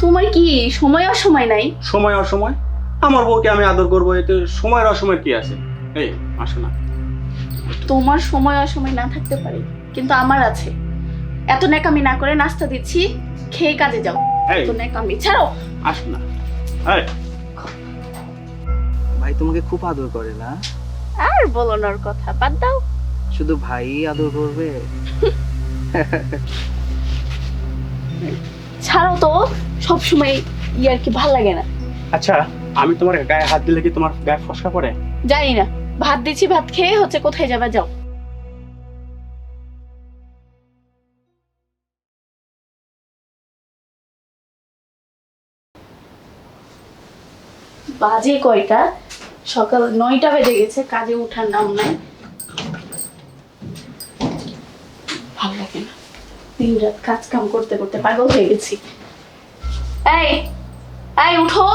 তোমার কি সময় অসময় নাই? সময় অসময়? আমার বউকে আমি আদর করব এতে সময়ের অসময় কি আছে? এই আসো না। তোমার সময় অসময় না থাকতে পারে কিন্তু আমার আছে। এত ন্যাকামি না করে নাস্তা দিচ্ছি খেয়ে কাজে যাও। এত ন্যাকামি ছাড়ো। আসো না। এই। ভাই তোমাকে খুব আদর করে না? আর বলো না কথা বাদ দাও। শুধু ভাই আদর করবে? ছাড়ো তো সবসময় ইয়ার কি ভালো লাগে না। আচ্ছা আমি তোমার গায়ে হাত দিলে কি তোমার গায়ে ফসকা পড়ে? জানি না। ভাত দিচ্ছি ভাত খেয়ে হচ্ছে কোথায় যাবা যাও। বাজে কয়টা? সকাল নয়টা বেজে গেছে কাজে ওঠার নাম নাই। ভালো লাগে না। দিন রাত কাজ কাম করতে করতে পাগল হয়ে গেছি। এই এই উঠো।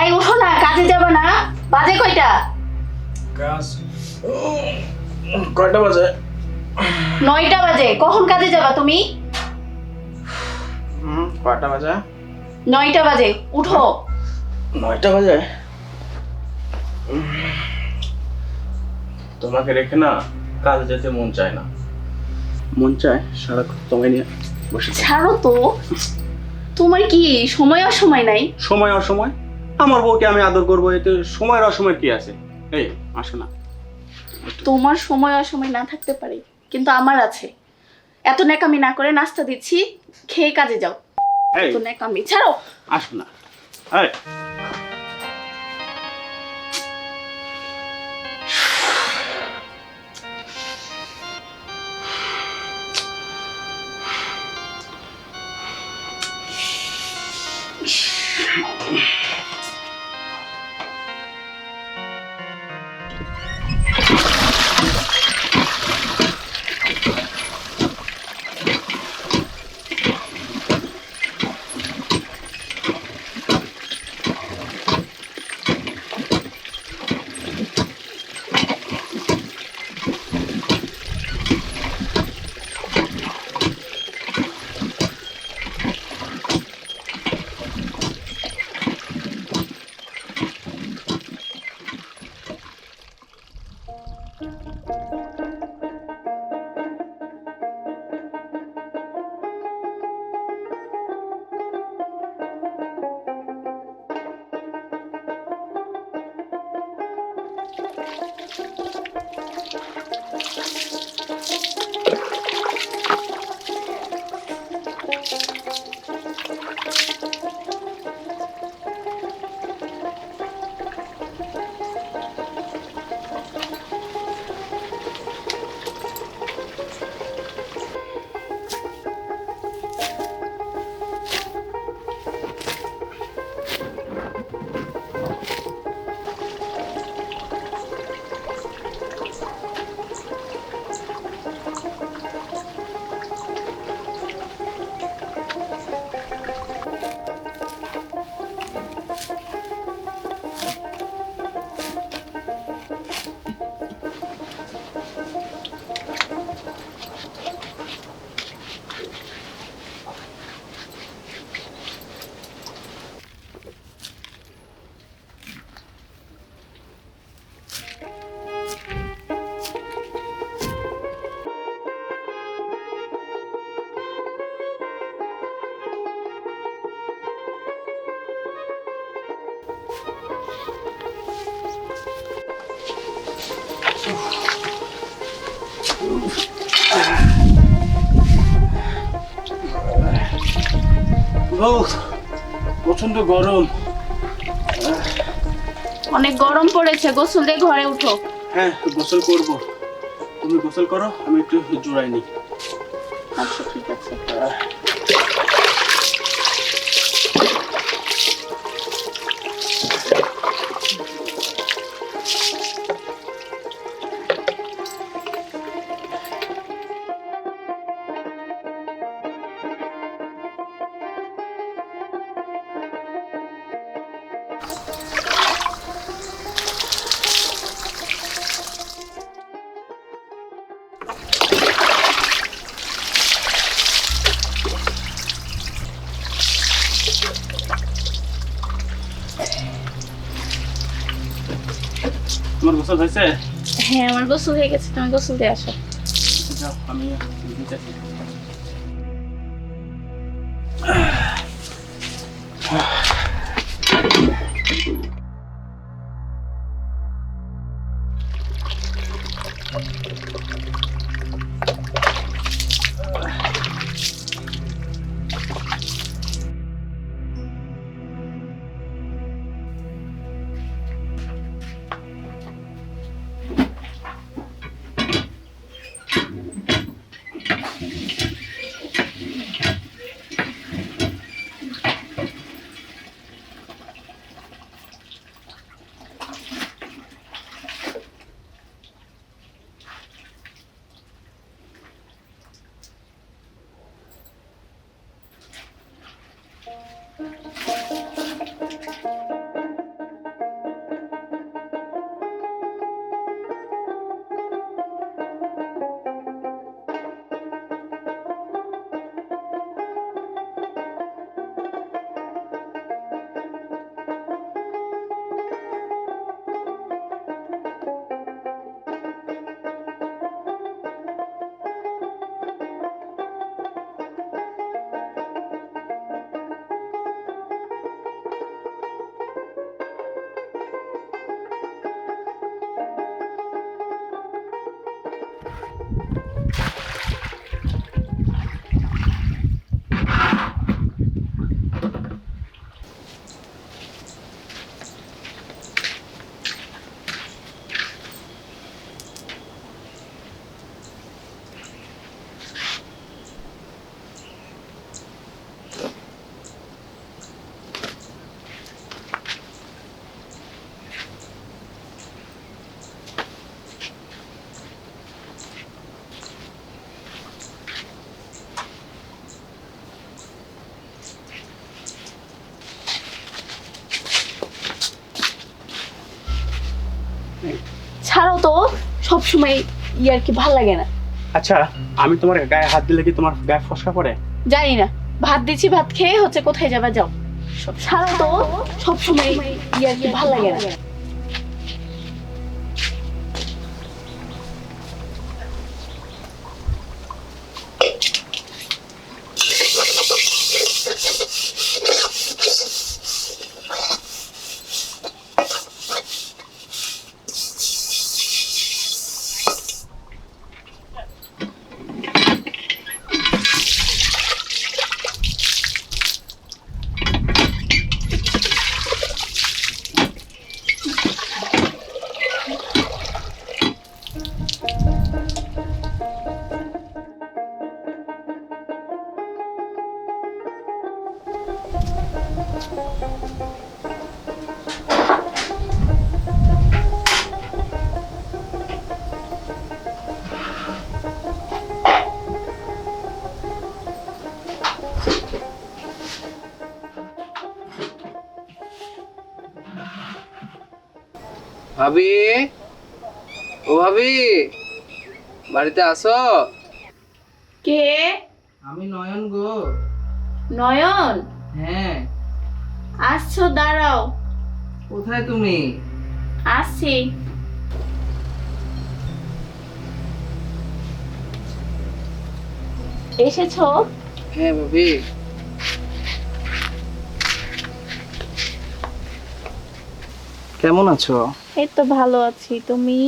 এই উঠো না কাজে যাবে না। বাজে কয়টা? কাজ কয়টা বাজে? নয়টা বাজে। কখন কাজে যাবা তুমি? হুম কয়টা বাজে? নয়টা বাজে। উঠো। নয়টা বাজে? তোমাকে রেখে না? কাজে যেতে মন চায় না। মন চায়? সারাক্ষণ তোমায় নিয়ে বসে ছাড়ো তো। তোমার কি সময় অসময় নাই? সময় অসময়? আমার বউকে আমি আদর করব এতে সময়ের অসময় কি আছে? এই আসো না। তোমার সময় অসময় না থাকতে পারে কিন্তু আমার আছে। এত ন্যাকামি না করে নাস্তা দিচ্ছি খেয়ে কাজে যাও। এই। এত ন্যাকামি। ছাড়ো। আসো না। এই। you. প্রচণ্ড গরম। অনেক গরম পড়েছে গোসল দিয়ে ঘরে উঠো। হ্যাঁ গোসল করব। তুমি গোসল করো আমি একটু জোড়াই নি তোমার গোসল হয়েছে হ্যাঁ আমার গোসল হয়ে গেছে তুমি গোসল দিয়ে আসো যাও আমি সবসময় ই আর কি ভালো লাগে না। আচ্ছা আমি তোমার গায়ে হাত দিলে কি তোমার গায়ে ফসকা পড়ে? জানি না। ভাত দিচ্ছি ভাত খেয়ে হচ্ছে কোথায় যাবা যাও। সব সারা তো সবসময় আর কি ভালো লাগে না। ভাবি? ও ভাবি বাড়িতে আসো? কে? আমি নয়ন গো। নয়ন? হ্যাঁ। আসছো দাঁড়াও। কোথায় তুমি? আসছি। এসেছ? হ্যাঁ ভাবি। কেমন আছো? এই তো ভালো আছি তুমি?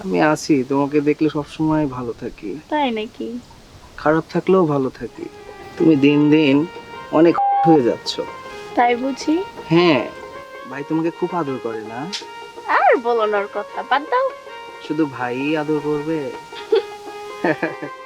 আমি আছি তোমাকে দেখলে সবসময় ভালো থাকি। তাই নাকি? খারাপ থাকলেও ভালো থাকি। তুমি দিন দিন অনেক হয়ে যাচ্ছ। তাই বুঝি? হ্যাঁ ভাই তোমাকে খুব আদর করে না? আর বলো না ওর কথা বাদ দাও। শুধু ভাই আদর করবে?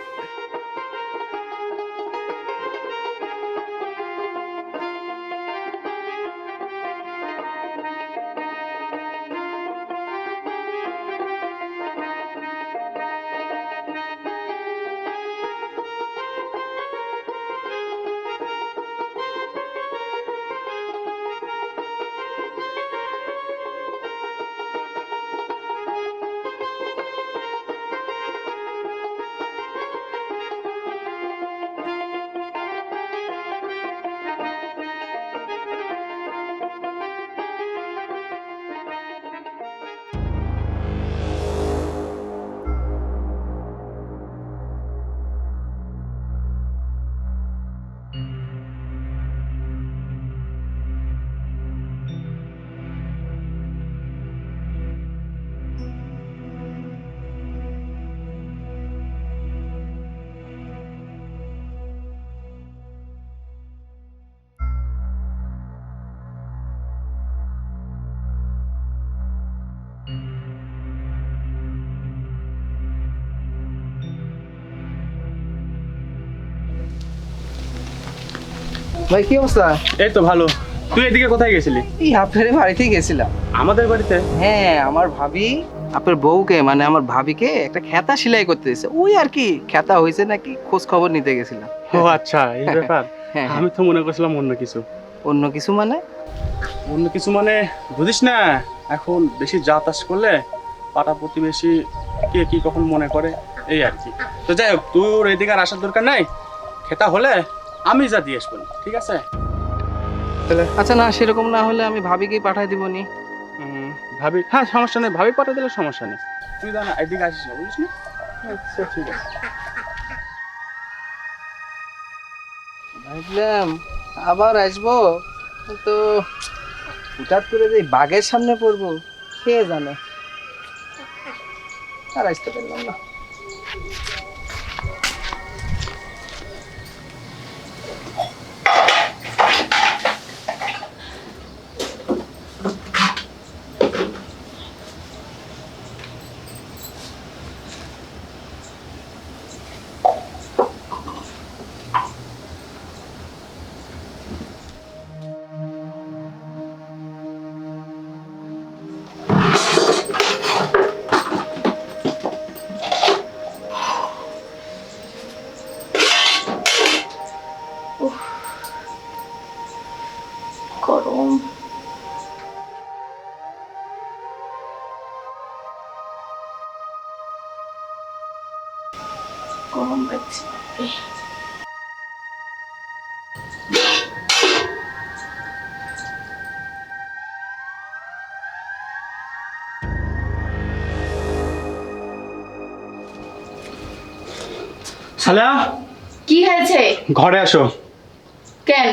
ভাই কি অবস্থা? এই তো ভালো। তুই এদিকে কোথায় গেছিলি? এই আপনার বাড়িতেই গেছিলাম। আমাদের বাড়িতে? হ্যাঁ আমার ভাবি আপনার বউকে মানে আমার ভাবিকে একটা খেতা সেলাই করতে দিয়েছে। ওই আর কি খেতা হয়েছে নাকি? খোঁজ খবর নিতে গেছিলাম। ও আচ্ছা এই ব্যাপার। হ্যাঁ আমি তো মনে করছিলাম অন্য কিছু। অন্য কিছু মানে? অন্য কিছু মানে বুঝিস না এখন বেশি যাতাস করলে পাড়া প্রতিবেশী কে কি কখন মনে করে এই আর কি। তো যাই হোক তোর এদিকে আর আসার দরকার নাই? খেতা হলে আমি যা দিয়ে আসব ঠিক আছে? তাহলে আচ্ছা না সেরকম না হলে আমি ভাবিকেই পাঠাই দিব নি। ভাবি হ্যাঁ সমস্যা নেই ভাবি পাঠিয়ে দিলে সমস্যা নেই। তুই জানা এদিকে আসিস না বুঝিস না? আচ্ছা ঠিক আছে। ভাবলাম আবার আসব তো হঠাৎ করে যে বাঘের সামনে পড়ব কে জানে? আর আসতে পারলাম না। শালা কি হয়েছে? ঘরে আসো। কেন?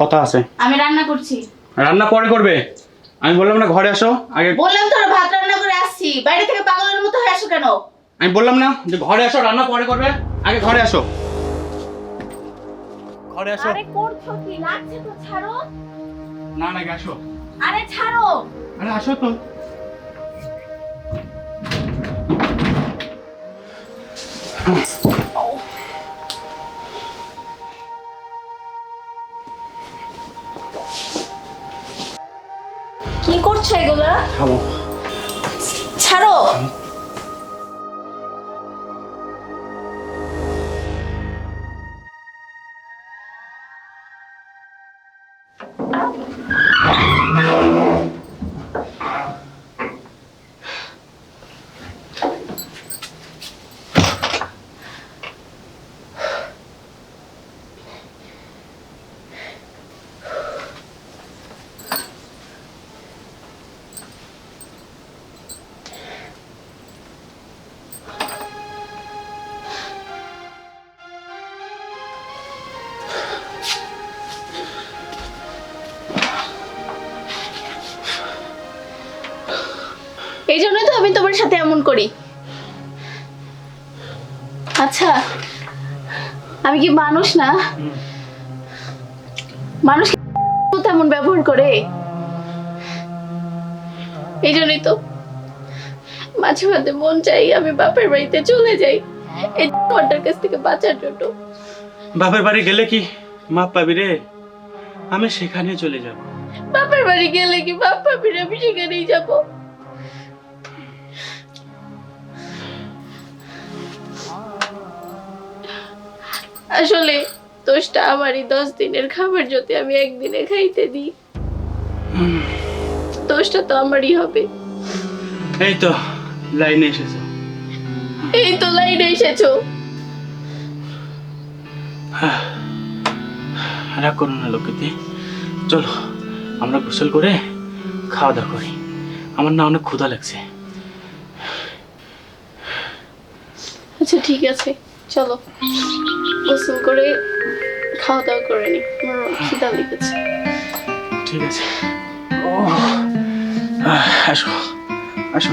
কথা আছে। আমি রান্না করছি। রান্না পরে করবে? আমি বললাম না ঘরে আসো আগে বললাম তোর ভাত রান্না করে আসছি। বাইরে থেকে পাগলের মতো হয়ে আসো কেন? আমি বললাম না যে ঘরে আসো রান্না পরে করবে আগে ঘরে আসো। ঘরে আসো। আরে করছ কি? লাগছে তো ছাড়ো। না না আসো। আরে ছাড়ো। আরে আসো তো। কি করছ এগুলা থামো ছাড়ো এই জন্যই তো আমি তোমার সাথে এমন করি। আচ্ছা আমি কি মানুষ না? মানুষ তেমন ব্যবহার করে? এই জন্যই তো মাঝে মাঝে মন চাই আমি বাপের বাড়িতে চলে যাই। এই তোমারটার কাছ থেকে বাঁচার জন্য। বাপের বাড়ি গেলে কি মাপ পাবি রে? আমি সেখানে চলে যাব। বাপের বাড়ি গেলে কি বাপ পাপির আমি সেখানেই যাব। আসলে দোষটা আমারই দশ দিনের খাবার যদি আমি একদিনে খাইতে দিই। দোষটা তো আমারই হবে। এই তো লাইনে এসেছ। এই তো লাইনে এসেছ। রাগ করো না লোকেতে। চলো আমরা গোসল করে খাওয়া দাওয়া করি। আমার না অনেক ক্ষুধা লাগছে। আচ্ছা ঠিক আছে। চলো। গোসল করে খাওয়া দাওয়া করে নি। আমার খিদা লেগেছে। ঠিক আছে। ও আসো আসো।